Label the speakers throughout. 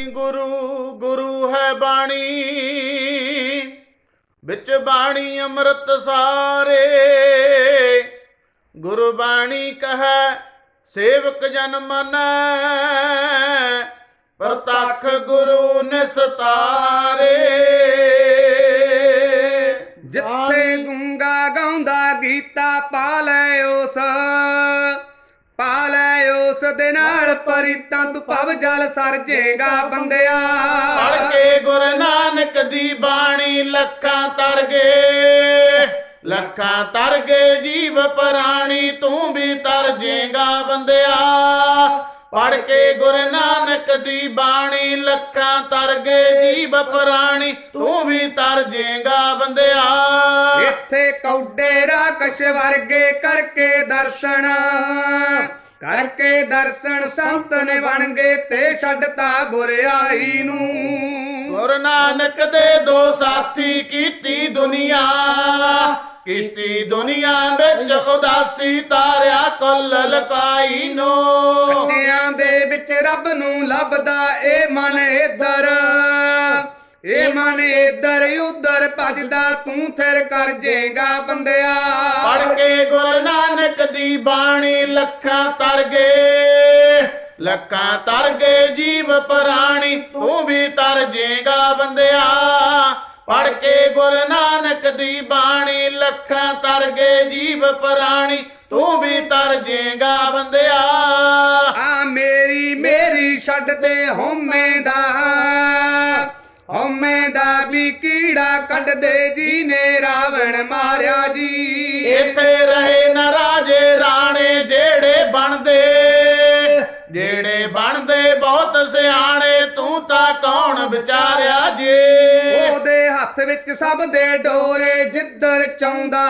Speaker 1: ਗੁਰੂ ਗੁਰੂ ਹੈ ਬਾਣੀ। ਵਿੱਚ ਬਾਣੀ ਅੰਮ੍ਰਿਤ ਸਾਰੇ। ਗੁਰਬਾਣੀ ਕਹੈ, ਸੇਵਕ ਜਨ ਮਨੈ। ਪ੍ਰਤੱਖ ਗੁਰੂ ਨਿਸਤਾਰੇ।
Speaker 2: ਜਿੱਥੇ ਗੁੰਗਾ ਗਾਉਂਦਾ ਗੀਤਾ ਪਾ ਲੈ ਉਸ ਪਾ ਲੈ ਉਸ। ਦੇ ਨਾਲ ਪਰਿਤਾਂ ਤੂੰ ਭਵ ਜਲ ਸਰ ਜੇਗਾ ਬੰਦਿਆ।
Speaker 1: ਪੜ ਕੇ ਗੁਰੂ ਨਾਨਕ ਦੀ ਬਾਣੀ ਲੱਖਾਂ ਤਰ ਗਏ ਲੱਖਾਂ ਤਰ ਗਏ ਜੀਵ ਪ੍ਰਾਣੀ ਤੂੰ ਵੀ ਤਰ ਜੇਗਾ ਬੰਦਿਆ। ਪੜ ਕੇ ਗੁਰੂ ਨਾਨਕ ਦੀ ਬਾਣੀ ਲੱਖਾਂ ਤਰ ਗਏ ਜੀਵ ਪ੍ਰਾਣੀ ਤੂੰ ਵੀ ਤਰ ਜੇਗਾ ਬੰਦਿਆ।
Speaker 2: ਇੱਥੇ ਕੌਡੇ ਰਾਕਸ਼ ਵਰਗੇ ਕਰਕੇ ਦਰਸ਼ਨ। ਕਰਕੇ ਦਰਸ਼ਨ ਸੰਤ ਨੇ ਬਣ ਗਏ ਤੇ ਛੱਡਤਾ ਗੁਰਿਆਈ ਨੂੰ।
Speaker 1: ਗੁਰੂ ਨਾਨਕ ਦੇ ਦੋ ਸਾਥੀ ਕੀਤੀ ਦੁਨੀਆ ਕੀਤੀ ਦੁਨੀਆ ਵਿੱਚ ਉਦਾਸੀ ਤਾਰਿਆ ਕੁੱਲ ਲਕਾਈ ਨੂੰ।
Speaker 2: ਬੱਚਿਆਂ ਦੇ ਵਿੱਚ ਰੱਬ ਨੂੰ ਲੱਭਦਾ ਇਹ ਮਨ ਇਧਰ। ਇਹ ਮਨ ਇਧਰ ਉਧਰ ਭਜਦਾ ਤੂੰ ਥਿਰ ਕਰ ਜੇਗਾ ਬੰਦਿਆ।
Speaker 1: ਪੜ ਕੇ ਗੁਰੂ ਨਾਨਕ ਦੀ ਬਾਣੀ ਲੱਖਾਂ ਤਰ ਗਏ। ਲੱਖਾਂ ਤਰ ਗਏ ਜੀਵ ਪ੍ਰਾਣੀ ਤੂੰ ਵੀ ਤਰ ਜੇਗਾ ਬੰਦਿਆ। ਪੜ ਕੇ ਗੁਰੂ ਨਾਨਕ ਦੀ ਬਾਣੀ ਲੱਖਾਂ ਤਰ ਗਏ ਜੀਵ ਪ੍ਰਾਣੀ ਤੂੰ ਵੀ ਤਰ ਜੇਗਾ ਬੰਦਿਆ।
Speaker 2: ਆ ਮੇਰੀ ਮੇਰੀ ਛੱਡ ਦੇ ਹਉਮੈ ਦਾ। ਕੀੜਾ ਕੱਢ ਦੇ ਜੀ ਨੇ ਰਾਵਣ ਮਾਰਿਆ ਜੀ।
Speaker 1: ਇੱਥੇ ਰਹੇ ਨਾ ਰਾਜੇ ਰਾਣੇ ਜਿਹੜੇ ਬਣਦੇ। ਜਿਹੜੇ ਬਣਦੇ ਬਹੁਤ ਸਿਆਣੇ ਤੂੰ ਤਾਂ ਕੌਣ ਵਿਚਾਰਿਆ ਜੇ?
Speaker 2: ਉਹਦੇ ਹੱਥ ਵਿੱਚ ਸਭ ਦੇ ਡੋਰੇ ਜਿੱਧਰ ਚਾਉਂਦਾ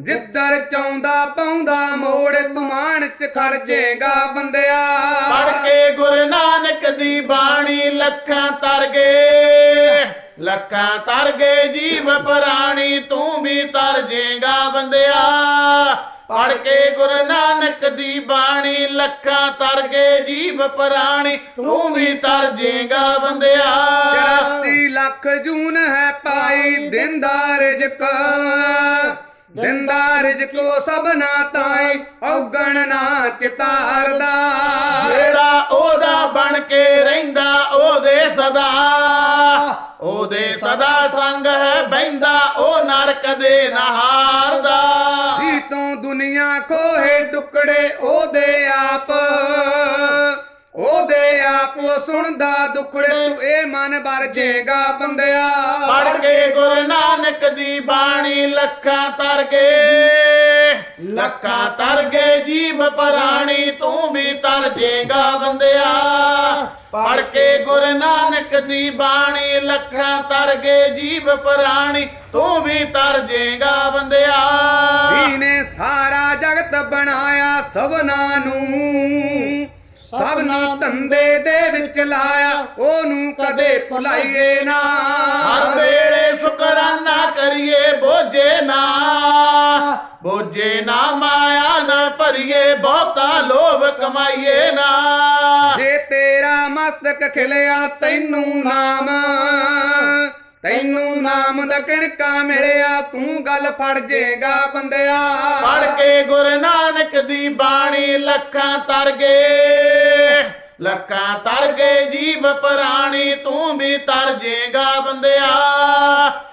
Speaker 2: ਜਿੱਧਰ ਚਾਉਂਦਾ ਪਾਉਂਦਾ ਮੋੜ ਤੁਮਾਨ ਚ ਖਰਜੇਗਾ ਬੰਦਿਆ।
Speaker 1: ਪੜ ਕੇ ਗੁਰੂ ਨਾਨਕ ਦੀ ਬਾਣੀ ਲੱਖਾਂ ਲੱਖਾਂ ਤਰ ਗਏ ਜੀਵ ਪ੍ਰਾਣੀ ਤੂੰ ਵੀ ਤਰ ਜੇਗਾ ਬੰਦਿਆ। ਪੜ ਕੇ ਗੁਰੂ ਨਾਨਕ ਦੀ ਬਾਣੀ ਲੱਖਾਂ ਤਰ ਗਏ ਜੀਵ ਪ੍ਰਾਣੀ ਤੂੰ ਵੀ ਤਰ ਜੇਗਾ ਬੰਦਿਆ।
Speaker 2: 84 ਲੱਖ ਜੂਨ ਹੈ ਪਾਈ ਦਿੰਦਾ ਰਿਜਕ। ਦਿੰਦਾ ਰਿਜਕੋ ਸਭਨਾ ਤਾਈ ਔਗਣ ਨਾ ਚਿਤਾਰਦਾ।
Speaker 1: ਜਿਹੜਾ ਉਹਦਾ ਬਣ ਕੇ ਰਹਿੰਦਾ ਸਦਾ ਉਹਦੇ ਸਦਾ ਸੰਗ ਹੈ ਬੈੰਦਾ ਉਹ ਨਰਕ ਦੇ ਨਹਾਰਦਾ
Speaker 2: ਜੀ ਤੋਂ ਦੁਨੀਆ ਖੋਹੇ ਟੁਕੜੇ ਉਹਦੇ ਆਪ। ਉਹਦੇ ਆਪ ਸੁਣਦਾ ਦੁਖੜੇ ਤੂੰ ਇਹ ਮਨ ਭਰ ਜੇਗਾ ਬੰਦਿਆ।
Speaker 1: ਪੜ ਕੇ ਗੁਰੂ ਨਾਨਕ ਦੀ ਬਾਣੀ ਲੱਖਾਂ ਤਰ ਗਏ ਲੱਖਾਂ ਤਰ ਗਏ ਜੀਵ ਪ੍ਰਾਣੀ ਤੂੰ ਵੀ ਤਰ ਜੇਗਾ ਬੰਦਿਆ। ਪੜ ਕੇ ਗੁਰੂ ਨਾਨਕ ਦੀ ਬਾਣੀ ਲੱਖਾਂ ਤਰ ਗਏ ਜੀਵ ਪ੍ਰਾਣੀ ਤੂੰ ਵੀ ਤਰ ਜੇਗਾ ਬੰਦਿਆ।
Speaker 2: ਨੇ ਸਾਰਾ ਜਗਤ ਬਣਾਇਆ ਸਭਨਾ ਨੂੰ। ਸਭ ਨੂੰ ਧੰਦੇ ਦੇ ਵਿੱਚ ਲਾਇਆ ਉਹਨੂੰ ਕਦੇ ਭੁਲਾਈਏ ਨਾ।
Speaker 1: ਹਰ ਵੇਲੇ ਸ਼ੁਕਰਾਨਾ ਕਰੀਏ ਬੋਝੇ ਨਾ। ਬੋਝੇ ਨਾ ਮਾਇਆ ਨਾ ਭਰੀਏ ਬਹੁਤਾ ਲੋਭ ਕਮਾਈਏ ਨਾ।
Speaker 2: ਜੇ ਤੇਰਾ ਮਸਤਕ ਖਿਲਿਆ ਤੈਨੂੰ ਨਾਮ ਤੈਨੂੰ ਨਾਮ ਦਾ ਕਿਣਕਾ ਮਿਲਿਆ ਤੂੰ ਗੱਲ ਫੜ ਜੇਗਾ ਬੰਦਿਆ।
Speaker 1: ਪੜ ਕੇ ਗੁਰੂ ਨਾਨਕ ਦੀ ਬਾਣੀ ਲੱਖਾਂ ਤਰ ਗਏ ਲੱਖਾਂ ਤਰ ਗਏ ਜੀਵ ਪ੍ਰਾਣੀ ਤੂੰ ਵੀ ਤਰ ਜੇਗਾ ਬੰਦਿਆ।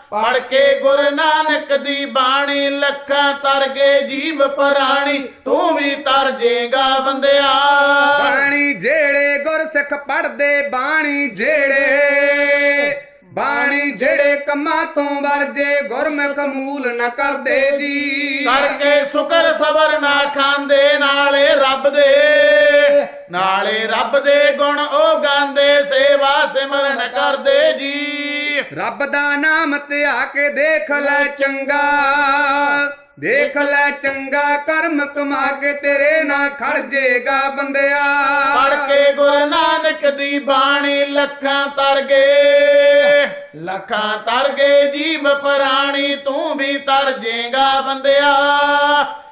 Speaker 1: ਪੜ ਕੇ ਗੁਰੂ ਨਾਨਕ ਦੀ ਬਾਣੀ ਲੱਖਾਂ ਤਰ ਗਏ ਜੀਵ ਪ੍ਰਾਣੀ ਤੂੰ ਵੀ ਤਰ ਜੇਗਾ ਬੰਦਿਆ।
Speaker 2: ਬਾਣੀ ਜਿਹੜੇ ਗੁਰਸਿੱਖ ਪੜਦੇ ਬਾਣੀ ਜਿਹੜੇ ਬਾਣੀ ਜਿਹੜੇ ਕੰਮਾਂ ਤੋਂ ਵਰਜੇ ਗੁਰਮੁਖ ਮੂਲ ਨ ਕਰਦੇ ਜੀ।
Speaker 1: ਕਰਕੇ ਸ਼ੁਕਰ ਸਬਰ ਨਾ ਖਾਂਦੇ ਨਾਲੇ ਰੱਬ ਦੇ। ਨਾਲੇ ਰੱਬ ਦੇ ਗੁਣ ਉਹ ਗਾਉਂਦੇ ਸੇਵਾ ਸਿਮਰਨ ਕਰਦੇ ਜੀ।
Speaker 2: ਰੱਬ ਦਾ ਨਾਮ ਧਿਆ ਕੇ ਦੇਖ ਲੈ ਚੰਗਾ। ਦੇਖ ਲੈ ਚੰਗਾ ਕਰਮ ਕਮਾ ਕੇ ਤੇਰੇ ਨਾਲ ਖੜ ਜੇਗਾ ਬੰਦਿਆ।
Speaker 1: ਪੜ ਕੇ ਗੁਰੂ ਨਾਨਕ ਦੀ ਬਾਣੀ ਲੱਖਾਂ ਤਰ ਗਏ ਲੱਖਾਂ ਤਰ ਗਏ ਜੀਵ ਪ੍ਰਾਣੀ ਤੂੰ ਵੀ ਤਰ ਜੇਗਾ ਬੰਦਿਆ।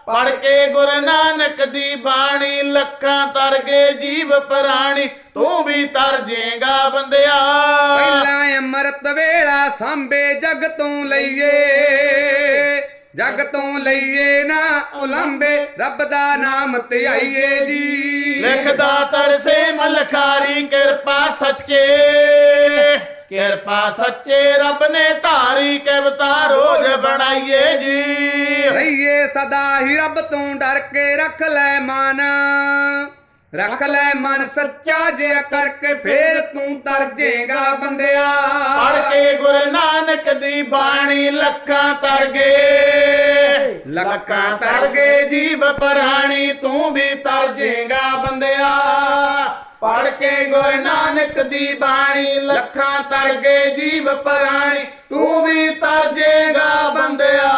Speaker 1: ਪੜ ਕੇ ਗੁਰੂ ਨਾਨਕ ਦੀ ਬਾਣੀ ਲੱਖਾਂ ਤਰ ਗਏ ਜੀਵ ਪ੍ਰਾਣੀ ਤੂੰ ਵੀ ਤਰ ਜੇਗਾ ਬੰਦਿਆ।
Speaker 2: ਪਹਿਲਾਂ ਅੰਮ੍ਰਿਤ ਵੇਲਾ ਸਾਂਭੇ ਜਗ ਤੋਂ ਲਈਏ ਜਗ ਤੋਂ ਲਈਏ ਨਾ ਉਲੰਬੇ ਰੱਬ ਦਾ ਨਾਮ ਧਿਆਈਏ ਜੀ।
Speaker 1: ਲਿਖਦਾ ਤਰਸੇ ਮਲਖਾਰੀ ਕਿਰਪਾ ਸੱਚੇ। ਕਿਰਪਾ ਸੱਚੇ ਰੱਬ ਨੇ ਧਾਰੀ ਜੀ
Speaker 2: ਰਹੀਏ ਸਦਾ ਹੀ ਰੱਬ ਤੋਂ ਡਰ ਕੇ ਰੱਖ ਲੈ ਮਨ। ਰੱਖ ਲੈ ਮਨ ਸੱਚਾ ਜਿਆ ਕਰਕੇ ਫੇਰ ਤੂੰ ਤਰ ਜੇਗਾ ਬੰਦਿਆ।
Speaker 1: ਪੜ ਕੇ ਗੁਰੂ ਨਾਨਕ ਦੀ ਬਾਣੀ ਲੱਖਾਂ ਤਰ ਗਏ। ਲੱਖਾਂ ਤਰ ਗਏ ਜੀਵ ਪ੍ਰਾਣੀ ਤੂੰ ਵੀ ਤਰ ਜੇਗਾ ਬੰਦਿਆ। ਪੜ ਕੇ ਗੁਰੂ ਨਾਨਕ ਦੀ ਬਾਣੀ ਲੱਖਾਂ ਤਰ ਗਏ ਜੀਵ ਪ੍ਰਾਣੀ ਤੂੰ ਵੀ ਤਰ ਜੇਗਾ ਬੰਦਿਆ।